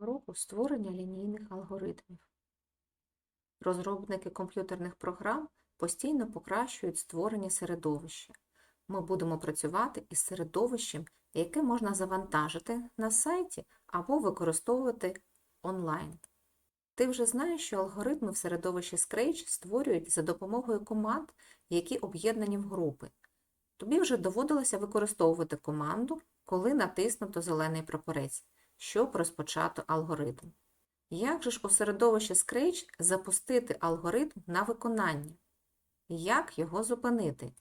уроку створення лінійних алгоритмів. Розробники комп'ютерних програм постійно покращують створення середовища. Ми будемо працювати із середовищем, яке можна завантажити на сайті або використовувати онлайн. Ти вже знаєш, що алгоритми в середовищі Scratch створюють за допомогою команд, які об'єднані в групи. Тобі вже доводилося використовувати команду, коли натиснуто зелений прапорець, щоб розпочати алгоритм. Як же ж у середовищі Scratch запустити алгоритм на виконання? Як його зупинити?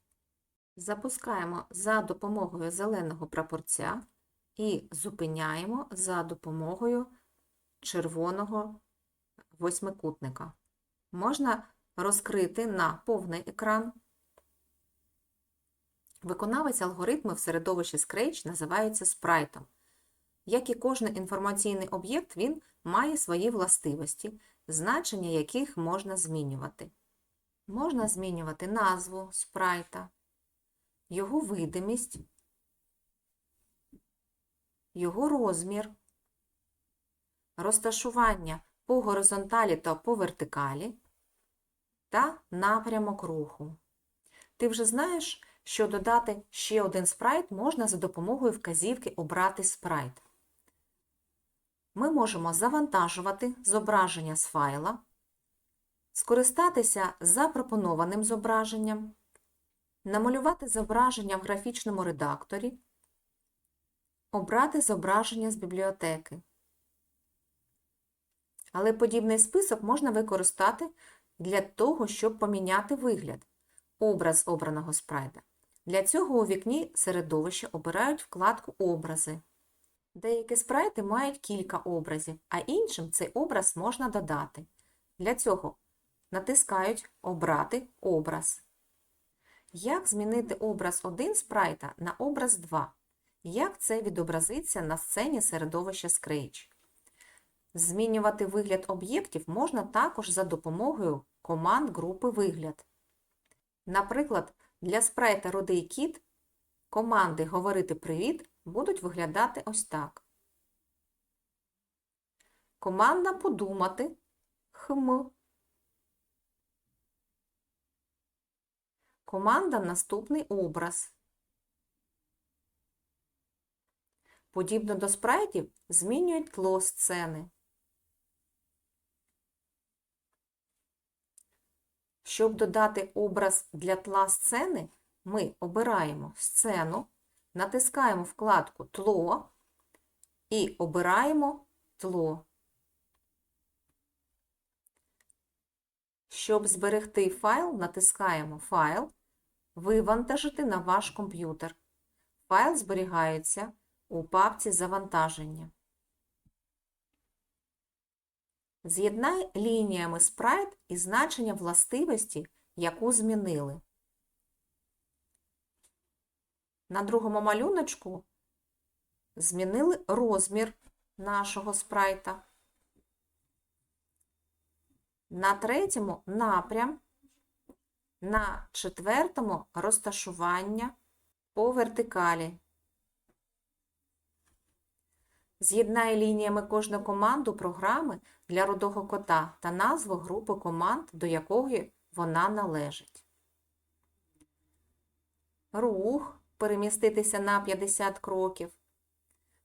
Запускаємо за допомогою зеленого прапорця і зупиняємо за допомогою червоного восьмикутника. Можна розкрити на повний екран. Виконавець алгоритму в середовищі Scratch називається спрайтом. Як і кожен інформаційний об'єкт, він має свої властивості, значення яких можна змінювати. Можна змінювати назву спрайта, його видимість, його розмір, розташування по горизонталі та по вертикалі та напрямок руху. Ти вже знаєш, що додати ще один спрайт можна за допомогою вказівки Обрати спрайт. Ми можемо завантажувати зображення з файла, скористатися запропонованим зображенням, намалювати зображення в графічному редакторі, обрати зображення з бібліотеки. Але подібний список можна використати для того, щоб поміняти вигляд, образ обраного спрайта. Для цього у вікні середовища обирають вкладку Образи. Деякі спрайти мають кілька образів, а іншим цей образ можна додати. Для цього натискають Обрати образ. Як змінити образ 1 спрайта на образ 2? Як це відобразиться на сцені середовища Scratch? Змінювати вигляд об'єктів можна також за допомогою команд групи Вигляд. Наприклад, для спрайта Рудий кіт команди Говорити привіт будуть виглядати ось так. Команда Подумати хм. Команда Наступний образ. Подібно до спрайтів змінюють тло сцени. Щоб додати образ для тла сцени, ми обираємо сцену, натискаємо вкладку Тло і обираємо тло. Щоб зберегти файл, натискаємо Файл, Вивантажити на ваш комп'ютер. Файл зберігається у папці Завантаження. З'єднай лініями спрайт і значення властивості, яку змінили. На другому малюночку змінили розмір нашого спрайта. На третьому напрям, на четвертому розташування по вертикалі. З'єднай лініями кожну команду програми для рудого кота та назву групи команд, до якої вона належить. Рух переміститися на 50 кроків.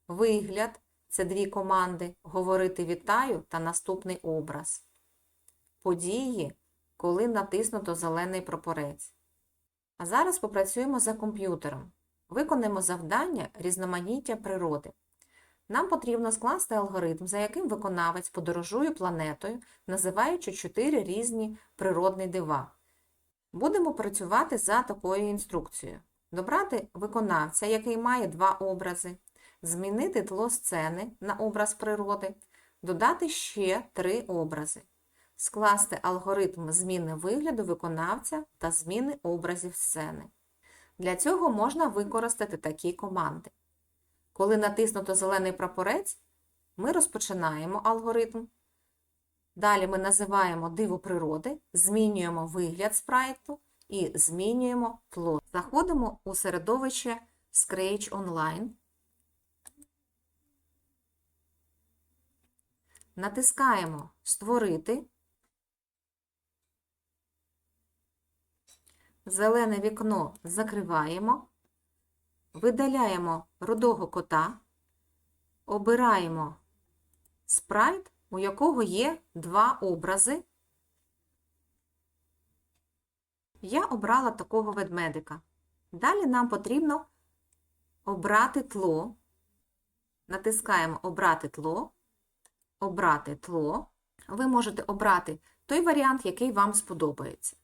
Вигляд це дві команди Говорити вітаю та наступний образ. Події, коли натиснуто зелений прапорець. А зараз попрацюємо за комп'ютером. Виконаємо завдання різноманіття природи. Нам потрібно скласти алгоритм, за яким виконавець подорожує планетою, називаючи чотири різні природні дива. Будемо працювати за такою інструкцією. Добрати виконавця, який має два образи, змінити тло сцени на образ природи, додати ще три образи, скласти алгоритм зміни вигляду виконавця та зміни образів сцени. Для цього можна використати такі команди. Коли натиснуто зелений прапорець, ми розпочинаємо алгоритм. Далі ми називаємо диво природи, змінюємо вигляд спрайту і змінюємо тло. Заходимо у середовище Scratch Online. Натискаємо Створити. Зелене вікно закриваємо. Видаляємо рудого кота. Обираємо спрайт, у якого є два образи. Я обрала такого ведмедика. Далі нам потрібно обрати тло. Натискаємо Обрати тло, обрати тло. Ви можете обрати той варіант, який вам сподобається.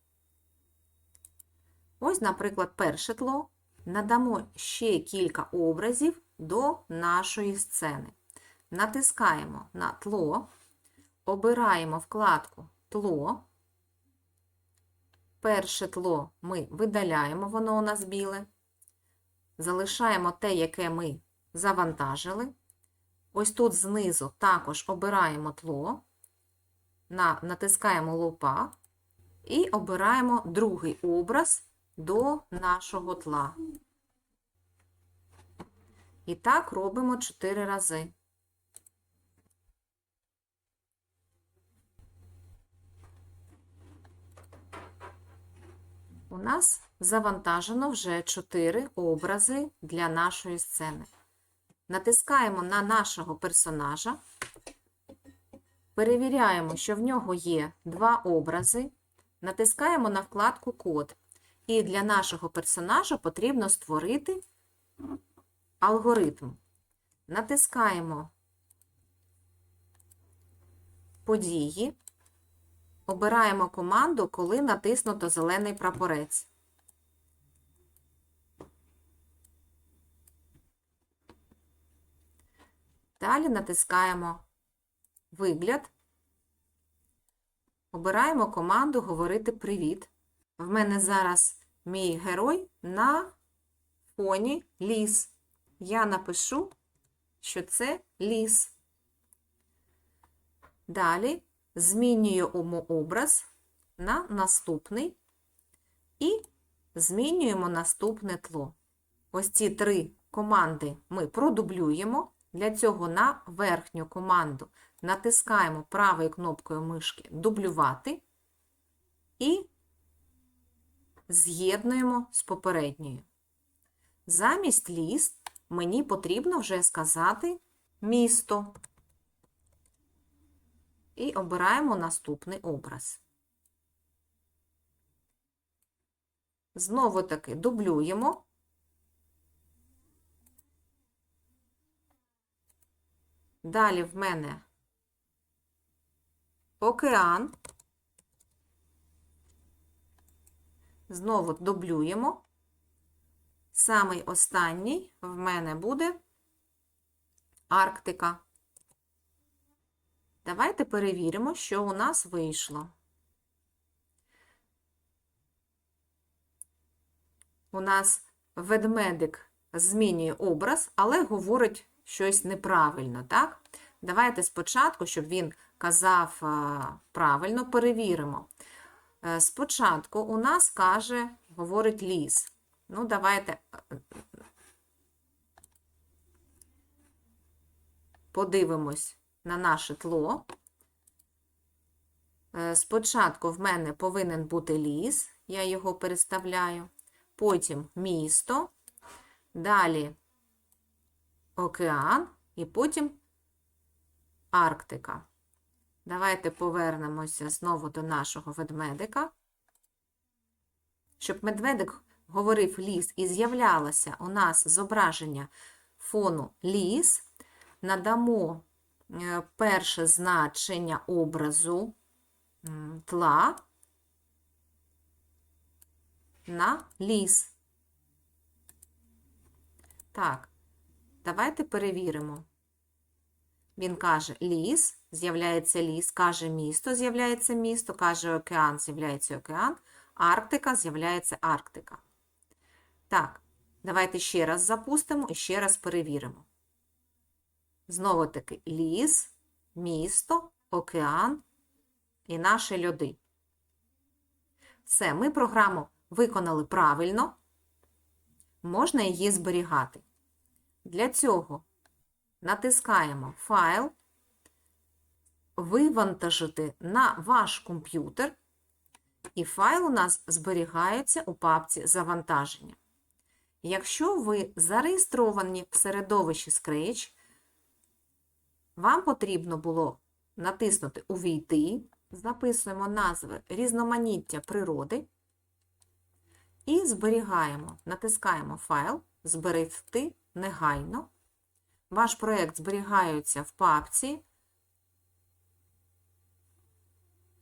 Ось, наприклад, перше тло. Надамо ще кілька образів до нашої сцени. Натискаємо на тло, обираємо вкладку Тло. Перше тло ми видаляємо, воно у нас біле. Залишаємо те, яке ми завантажили. Ось тут знизу також обираємо тло, натискаємо лупа і обираємо другий образ до нашого тла. І так робимо 4 рази. У нас завантажено вже 4 образи для нашої сцени. Натискаємо на нашого персонажа, перевіряємо, що в нього є два образи, натискаємо на вкладку Код. І для нашого персонажа потрібно створити алгоритм. Натискаємо події, обираємо команду, коли натиснуто зелений прапорець. Далі натискаємо Вигляд. Обираємо команду Говорити Привіт. В мене зараз мій герой на фоні ліс. Я напишу, що це ліс. Далі змінюємо образ на наступний і змінюємо наступне тло. Ось ці три команди ми продублюємо. Для цього на верхню команду натискаємо правою кнопкою мишки Дублювати і з'єднуємо з попередньою. Замість ліс мені потрібно вже сказати місто. І обираємо наступний образ. Знову таки дублюємо. Далі в мене океан. Знову дублюємо. Самий останній в мене буде Арктика. Давайте перевіримо, що у нас вийшло. У нас ведмедик змінює образ, але говорить щось неправильно, так? Давайте спочатку, щоб він казав правильно, перевіримо. Е, спочатку у нас каже, говорить ліс. Ну, давайте подивимось на наше тло. Е, спочатку в мене повинен бути ліс, я його переставляю, потім місто, далі океан і потім Арктика. Давайте повернемося знову до нашого ведмедика. Щоб медведик говорив ліс і з'являлося у нас зображення фону ліс, надамо перше значення образу тла на ліс. Так, давайте перевіримо. Він каже ліс, з'являється ліс, каже місто, з'являється місто, каже океан, з'являється океан, Арктика з'являється Арктика. Так, давайте ще раз запустимо і ще раз перевіримо. Знову таки ліс, місто, океан і наші льоди. Все, ми програму виконали правильно, можна її зберігати. Для цього натискаємо Файл, вивантажити на ваш комп'ютер, і файл у нас зберігається у папці завантаження. Якщо ви зареєстровані в середовищі Scratch, вам потрібно було натиснути Увійти, записуємо назви різноманіття природи. І зберігаємо, натискаємо файл Зберегти негайно. Ваш проєкт зберігається в папці,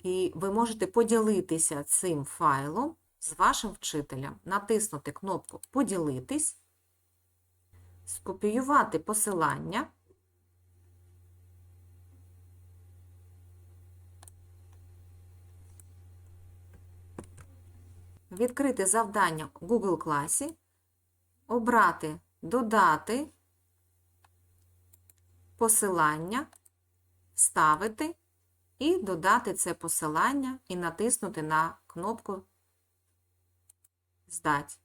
і ви можете поділитися цим файлом з вашим вчителем, натиснути кнопку Поділитись, скопіювати посилання. Відкрити завдання в Google класі, обрати Додати посилання, вставити і додати це посилання і натиснути на кнопку Здать.